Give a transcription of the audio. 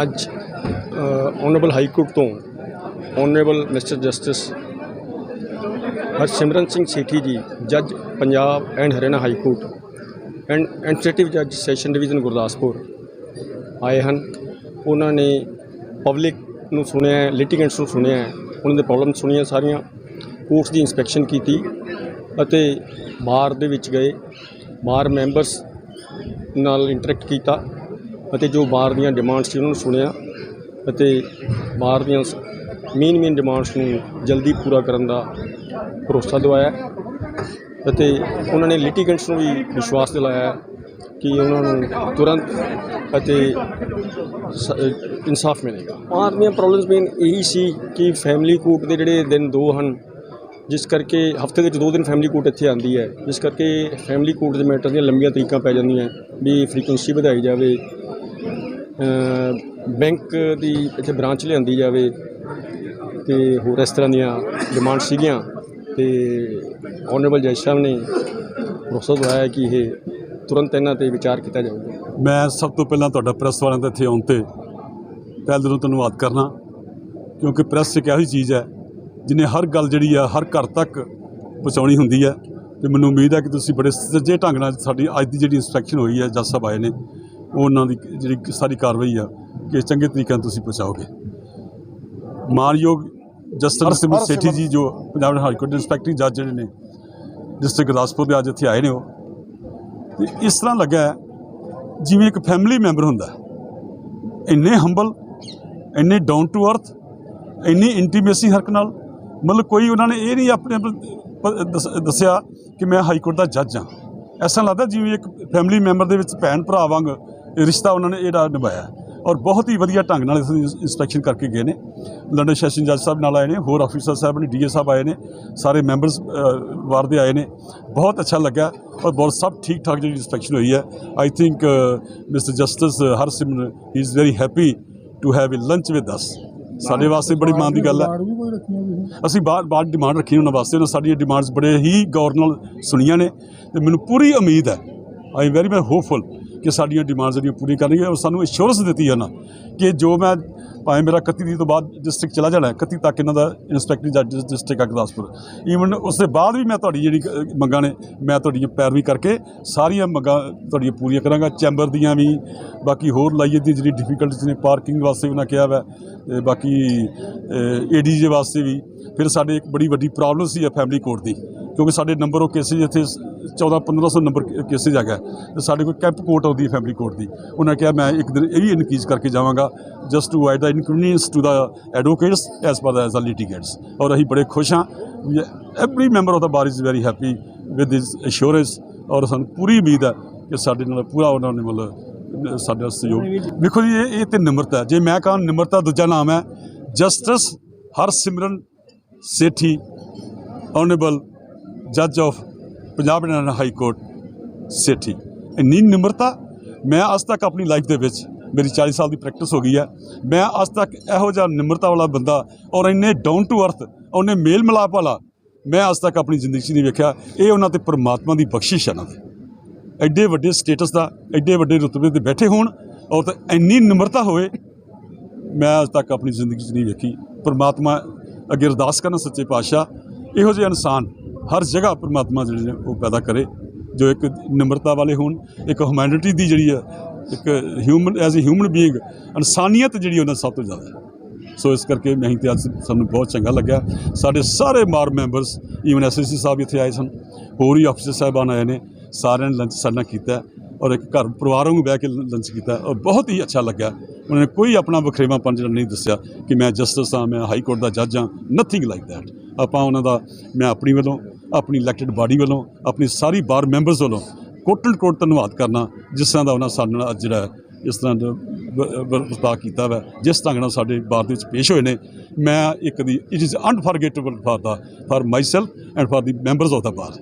ਅੱਜ ਓਨਰੇਬਲ high court ਤੋਂ ਓਨਰੇਬਲ mister justice Harsimran Singh Sethi ਜੀ ਜੱਜ Punjab and Haryana high court and administrative ਜੱਜ ਸੈਸ਼ਨ ਡਿਵੀਜ਼ਨ ਗੁਰਦਾਸਪੁਰ ਆਏ ਹਨ। ਉਹਨਾਂ ਨੇ ਪਬਲਿਕ ਨੂੰ ਸੁਣਿਆ ਲਿਟੀਗੈਂਟਸ ਨੂੰ ਸੁਣਿਆ ਉਹਨਾਂ ਦੇ ਪ੍ਰੋਬਲਮ ਸੁਣੀਆਂ ਸਾਰੀਆਂ ਕੋਰਟਸ ਦੀ ਇਨਸਪੈਕਸ਼ਨ ਕੀਤੀ ਅਤੇ ਬਾਰ ਦੇ ਵਿੱਚ ਗਏ, ਬਾਰ ਮੈਂਬਰਸ ਨਾਲ ਇੰਟਰੈਕਟ ਕੀਤਾ। ਅਤੇ ਜੋ ਬਾਹਰ ਦੀਆਂ ਡਿਮਾਂਡਸ ਸੀ ਉਹਨਾਂ ਨੂੰ ਸੁਣਿਆ ਅਤੇ ਬਾਹਰ ਦੀਆਂ ਮੇਨ ਮੇਨ ਡਿਮਾਂਡਸ ਨੂੰ ਜਲਦੀ ਪੂਰਾ ਕਰਨ ਦਾ ਭਰੋਸਾ ਦਿਵਾਇਆ ਅਤੇ ਉਹਨਾਂ ਨੇ ਲਿਟੀਗੈਂਟਸ ਨੂੰ ਵੀ ਵਿਸ਼ਵਾਸ ਦਿਲਾਇਆ ਕਿ ਉਹਨਾਂ ਨੂੰ ਤੁਰੰਤ ਅਤੇ ਇਨਸਾਫ ਮਿਲੇਗਾ। ਬਾਹਰ ਦੀਆਂ ਪ੍ਰੋਬਲਮਸ ਮੇਨ ਇਹੀ ਸੀ ਕਿ ਫੈਮਿਲੀ ਕੋਰਟ ਦੇ ਜਿਹੜੇ ਦਿਨ ਦੋ ਹਨ, ਜਿਸ ਕਰਕੇ ਹਫ਼ਤੇ ਵਿੱਚ ਦੋ ਦਿਨ ਫੈਮਿਲੀ ਕੋਰਟ ਇੱਥੇ ਆਉਂਦੀ ਹੈ, ਜਿਸ ਕਰਕੇ ਫੈਮਿਲੀ ਕੋਰਟ ਦੇ ਮੈਟਰ ਦੀਆਂ ਲੰਬੀਆਂ ਤਰੀਕਾਂ ਪੈ ਜਾਂਦੀਆਂ, ਵੀ ਫ੍ਰੀਕੁਐਂਸੀ ਵਧਾਈ ਜਾਵੇ ਬੈਂਕ ਦੀ ਇੱਥੇ ਬ੍ਰਾਂਚ ਲਿਆਂਦੀ ਜਾਵੇ ਤੇ ਹੋਰ ਇਸ ਤਰ੍ਹਾਂ ਦੀਆਂ ਡਿਮਾਂਡ ਸੀਗੀਆਂ ਤੇ ਆਨਰੇਬਲ ਜੱਜ ਸਾਹਿਬ ਨੇ ਭਰੋਸਾ ਦਵਾਇਆ ਕਿ ਇਹ ਤੁਰੰਤ ਇਹਨਾਂ ਤੇ ਵਿਚਾਰ ਕੀਤਾ ਜਾਊਗਾ। ਮੈਂ ਸਭ ਤੋਂ ਪਹਿਲਾਂ ਤੁਹਾਡਾ ਪ੍ਰੈਸ ਵਾਲਿਆਂ ਦਾ ਇੱਥੇ ਆਉਣ ਤੇ ਪਹਿਲ ਦਿਲੋਂ ਧੰਨਵਾਦ ਕਰਨਾ, ਕਿਉਂਕਿ ਪ੍ਰੈਸ ਇੱਕ ਇਹੋ ਜਿਹੀ ਚੀਜ਼ ਹੈ ਜਿਹਨੇ ਹਰ ਗੱਲ ਜਿਹੜੀ ਆ, ਹਰ ਘਰ ਤੱਕ ਪਹੁੰਚਾਉਣੀ ਹੁੰਦੀ ਹੈ ਤੇ ਮੈਨੂੰ ਉਮੀਦ ਹੈ ਕਿ ਤੁਸੀਂ ਬੜੇ ਸੱਜੇ ਢੰਗ ਨਾਲ ਸਾਡੀ ਅੱਜ ਦੀ ਜਿਹੜੀ ਇਨਸਪੈਕਸ਼ਨ ਹੋਈ ਹੈ, ਜੱਜ ਸਾਹਿਬ ਆਏ ਨੇ। ਉਹਨਾਂ ਦੀ ਜਿਹੜੀ ਸਾਰੀ ਕਾਰਵਾਈ ਆ ਕਿ ਚੰਗੇ ਤਰੀਕੇ ਨਾਲ ਤੁਸੀਂ ਪਹੁੰਚਾਓਗੇ ਮਾਨਯੋਗ ਜਸਟਿਸ ਹਰਸਿਮਰਤ ਸੇਠੀ ਜੀ ਜੋ ਪੰਜਾਬ ਹਾਈ ਕੋਰਟ ਦੇ ਇੰਸਪੈਕਟਿੰਗ ਜੱਜ ਜਿਹੜੇ ਨੇ ਡਿਸਟ੍ਰਿਕਟ ਗੁਰਦਾਸਪੁਰ ਦੇ ਅੱਜ ਇੱਥੇ ਆਏ ਨੇ ਉਹ ਤੇ ਇਸ ਤਰ੍ਹਾਂ ਲੱਗਾ ਜਿਵੇਂ ਇੱਕ ਫੈਮਿਲੀ ਮੈਂਬਰ ਹੁੰਦਾ। ਇੰਨੇ ਹੰਬਲ ਇੰਨੇ ਡਾਊਨ ਟੂ ਅਰਥ ਇੰਨੀ ਇੰਟੀਮੇਸੀ ਹਰਕ ਨਾਲ ਮਤਲਬ ਕੋਈ ਉਹਨਾਂ ਨੇ ਇਹ ਨਹੀਂ ਆਪਣੇ ਦੱਸਿਆ ਕਿ ਮੈਂ ਹਾਈ ਕੋਰਟ ਦਾ ਜੱਜ ਹਾਂ ਐਸਾ ਲੱਗਦਾ ਜਿਵੇਂ ਇੱਕ ਫੈਮਿਲੀ ਮੈਂਬਰ ਦੇ ਵਿੱਚ ਭੈਣ ਭਰਾ ਵਾਂਗ ਰਿਸ਼ਤਾ ਉਹਨਾਂ ਨੇ ਇਹਦਾ ਨਿਭਾਇਆ। ਔਰ ਬਹੁਤ ਹੀ ਵਧੀਆ ਢੰਗ ਨਾਲ ਇਸ ਇਨਸਪੈਕਸ਼ਨ ਕਰਕੇ ਗਏ ਨੇ। ਲੰਡਨ ਸੈਸ਼ਨ ਜੱਜ ਸਾਹਿਬ ਨਾਲ ਆਏ ਨੇ ਹੋਰ ਆਫੀਸਰ ਸਾਹਿਬ ਨੇ ਡੀਏ ਸਾਹਿਬ ਆਏ ਨੇ ਸਾਰੇ ਮੈਂਬਰਸ ਵਾਰ ਦੇ ਆਏ ਨੇ। ਬਹੁਤ ਅੱਛਾ ਲੱਗਾ ਔਰ ਬਹੁਤ ਸਭ ਠੀਕ ਠਾਕ ਜਿਹੜੀ ਇਨਸਪੈਕਸ਼ਨ ਹੋਈ ਹੈ। I think mister justice Harsimran he is very happy to have a lunch with us ਸਾਡੇ ਵਾਸਤੇ ਬੜੀ ਮਾਣ ਦੀ ਗੱਲ ਹੈ। ਅਸੀਂ ਬਾਹਰ ਬਾਹਰ ਡਿਮਾਂਡ ਰੱਖੀ ਉਹਨਾਂ ਵਾਸਤੇ ਉਹਨਾਂ ਸਾਡੀਆਂ ਡਿਮਾਂਡਸ ਬੜੇ ਹੀ ਗੌਰ ਨਾਲ ਸੁਣੀਆਂ ਨੇ। ਤੇ ਮੈਨੂੰ ਪੂਰੀ ਉਮੀਦ ਹੈ। ਆਈ ਵੈਰੀ ਵੈਰੀ ਹੋਪਫੁਲ ਕਿ ਸਾਡੀਆਂ ਡਿਮਾਂਡਸ ਜਿਹੜੀਆਂ ਪੂਰੀਆਂ ਕਰਨਗੇ ਔਰ ਸਾਨੂੰ ਅਸ਼ੋਰੈਂਸ ਦਿੱਤੀ ਹੈ ਨਾ ਕਿ ਜੋ ਮੈਂ ਭਾਵੇਂ ਮੇਰਾ 31 ਦੀ ਤੋਂ ਬਾਅਦ ਡਿਸਟ੍ਰਿਕਟ ਚਲਾ ਜਾਣਾ ਹੈ, 31 ਤੱਕ ਇਹਨਾਂ ਦਾ ਇਨਸਪੈਕਟਰ ਜੱਜ ਡਿਸਟ੍ਰਿਕਟ ਗੁਰਦਾਸਪੁਰ। ਈਵਨ ਉਸ ਦੇ ਬਾਅਦ ਵੀ ਮੈਂ ਤੁਹਾਡੀ ਜਿਹੜੀ ਮੰਗਾਂ ਨੇ ਮੈਂ ਤੁਹਾਡੀਆਂ ਪੈਰਵੀ ਕਰਕੇ ਸਾਰੀਆਂ ਮੰਗਾਂ ਤੁਹਾਡੀਆਂ ਪੂਰੀਆਂ ਕਰਾਂਗਾ। ਚੈਂਬਰ ਦੀਆਂ ਵੀ ਬਾਕੀ ਹੋਰ ਲਾਈਏ ਦੀ ਜਿਹੜੀ ਡਿਫਿਕਲਟੀਜ਼ ਨੇ ਪਾਰਕਿੰਗ ਵਾਸਤੇ ਵੀ ਉਹਨਾਂ ਕਿਹਾ ਵਾ ਤੇ ਬਾਕੀ ਏਡੀਜੇ ਵਾਸਤੇ ਵੀ। ਫਿਰ ਸਾਡੇ ਇੱਕ ਬੜੀ ਵੱਡੀ ਪ੍ਰੋਬਲਮ ਸੀ ਫੈਮਿਲੀ ਕੋਰਟ ਦੀ। ਕਿਉਂਕਿ ਸਾਡੇ ਨੰਬਰ ਉਹ ਕੇਸਿਸ ਇੱਥੇ 14 1500 ਨੰਬਰ ਕੇਸਿਸ ਹੈਗਾ ਤੇ ਸਾਡੇ ਕੋਲ ਕੈਂਪ ਕੋਰਟ ਆਉਂਦੀ ਹੈ ਫੈਮਿਲੀ ਕੋਰਟ ਦੀ। ਉਹਨਾਂ ਕਿਹਾ, ਮੈਂ ਇੱਕ ਦਿਨ ਇਹ ਵੀ ਇਨਕਰੀਜ਼ ਕਰਕੇ ਜਾਵਾਂਗਾ just to avoid the inconvenience to the advocates as per the as ਅ ਲਿਟੀਗੇਟਸ ਔਰ ਅਸੀਂ ਬੜੇ ਖੁਸ਼ ਹਾਂ। Every member of the bar is very happy with this assurance ਔਰ ਸਾਨੂੰ ਪੂਰੀ ਉਮੀਦ ਹੈ ਕਿ ਸਾਡੇ ਨਾਲ ਪੂਰਾ ਉਹਨਾਂ ਨੇ ਮਤਲਬ ਸਾਡਾ ਸਹਿਯੋਗ। ਦੇਖੋ ਜੀ, ਇਹ ਇਹ ਤੇ ਨਿਮਰਤਾ ਹੈ। ਜੇ ਮੈਂ ਕਹਾਂ ਨਿਮਰਤਾ ਦੂਜਾ ਨਾਮ ਹੈ, ਜਸਟਿਸ ਹਰਸਿਮਰਨ ਸੇਠੀ ਆਨਰੇਬਲ ਜੱਜ of Punjab and high court Sethi ਇੰਨੀ ਨਿਮਰਤਾ, ਮੈਂ ਅੱਜ ਤੱਕ ਆਪਣੀ ਲਾਈਫ ਦੇ ਵਿੱਚ ਮੇਰੀ 40 ਸਾਲ ਦੀ ਪ੍ਰੈਕਟਿਸ ਹੋ ਗਈ ਹੈ। ਮੈਂ ਅੱਜ ਤੱਕ ਇਹੋ ਜਿਹਾ ਨਿਮਰਤਾ ਵਾਲਾ ਬੰਦਾ ਔਰ ਇੰਨੇ ਡਾਊਨ ਟੂ ਅਰਥ ਉਹਨੇ ਮੇਲ ਮਿਲਾਪ ਵਾਲਾ, ਮੈਂ ਅੱਜ ਤੱਕ ਆਪਣੀ ਜ਼ਿੰਦਗੀ 'ਚ ਨਹੀਂ ਵੇਖਿਆ। ਇਹ ਉਹਨਾਂ ਤੇ ਪਰਮਾਤਮਾ ਦੀ ਬਖਸ਼ਿਸ਼ ਹੈ ਉਹਨਾਂ ਦੀ ਐਡੇ ਵੱਡੇ ਸਟੇਟਸ ਦਾ, ਐਡੇ ਵੱਡੇ ਰੁਤਬੇ ਤੇ ਬੈਠੇ ਹੋਣ ਔਰ ਤਾਂ ਇੰਨੀ ਨਿਮਰਤਾ ਹੋਵੇ, ਮੈਂ ਅੱਜ ਤੱਕ ਆਪਣੀ ਜ਼ਿੰਦਗੀ 'ਚ ਨਹੀਂ ਵੇਖੀ। ਪਰਮਾਤਮਾ ਅੱਗੇ ਅਰਦਾਸ ਕਰਨਾ ਸੱਚੇ ਪਾਤਸ਼ਾਹ, ਇਹੋ ਜਿਹੇ ਇਨਸਾਨ ਹਰ ਜਗ੍ਹਾ ਪਰਮਾਤਮਾ ਜਿਹੜੇ ਨੇ ਉਹ ਪੈਦਾ ਕਰੇ, ਜੋ ਇੱਕ ਨਿਮਰਤਾ ਵਾਲੇ ਹੋਣ, ਇੱਕ ਹਿਊਮੈਨਿਟੀ ਦੀ ਜਿਹੜੀ ਹੈ, ਇੱਕ human as a human being ਇਨਸਾਨੀਅਤ ਜਿਹੜੀ ਉਹਨਾਂ ਸਭ ਤੋਂ ਜ਼ਿਆਦਾ ਸੋ ਇਸ ਕਰਕੇ ਮੈਂ ਤੇ ਅੱਜ ਸਾਨੂੰ ਬਹੁਤ ਚੰਗਾ ਲੱਗਿਆ। ਸਾਡੇ ਸਾਰੇ ਮਾਰ ਮੈਂਬਰਸ ਈਵਨ ਐਸਐਸਸੀ ਸਾਹਿਬ ਇੱਥੇ ਆਏ ਸਨ, ਹੋਰ ਹੀ ਅਫਸਰ ਸਾਹਿਬਾਨ ਆਏ ਨੇ, ਸਾਰਿਆਂ ਨੇ ਲੰਚ ਸਾਡੇ ਨਾਲ ਕੀਤਾ। ਔਰ ਇੱਕ ਘਰ ਪਰਿਵਾਰਾਂ ਨੂੰ ਬਹਿ ਕੇ ਲੰਚ ਕੀਤਾ ਔਰ ਬਹੁਤ ਹੀ ਅੱਛਾ ਲੱਗਾ ਉਹਨਾਂ ਨੇ ਕੋਈ ਆਪਣਾ ਵਖਰੇਵਾਪਨ ਜਿਹੜਾ ਨਹੀਂ ਦੱਸਿਆ ਕਿ ਮੈਂ ਜਸਟਿਸ ਹਾਂ, ਮੈਂ ਹਾਈ ਕੋਰਟ ਦਾ ਜੱਜ ਹਾਂ ਨਥਿੰਗ ਲਾਈਕ ਦੈਟ ਆਪਾਂ ਉਹਨਾਂ ਦਾ, ਮੈਂ ਆਪਣੀ ਵੱਲੋਂ, ਆਪਣੀ ਇਲੈਕਟਿਡ ਬਾਡੀ ਵੱਲੋਂ, ਆਪਣੀ ਸਾਰੀ ਬਾਰ ਮੈਂਬਰਸ ਵੱਲੋਂ ਕੋਟਲ ਕੋਟ ਧੰਨਵਾਦ ਕਰਨਾ, ਜਿਸ ਤਰ੍ਹਾਂ ਦਾ ਉਹਨਾਂ ਸਾਡੇ ਨਾਲ ਅੱਜ ਜਿਹੜਾ ਇਸ ਤਰ੍ਹਾਂ ਦਾ ਵਰਤਾਅ ਕੀਤਾ ਵਾ, ਜਿਸ ਢੰਗ ਨਾਲ ਸਾਡੇ ਬਾਰ ਦੇ ਵਿੱਚ ਪੇਸ਼ ਹੋਏ ਨੇ। ਮੈਂ ਇੱਕ ਦੀ it is unforgettable for the for myself and for the members of the bar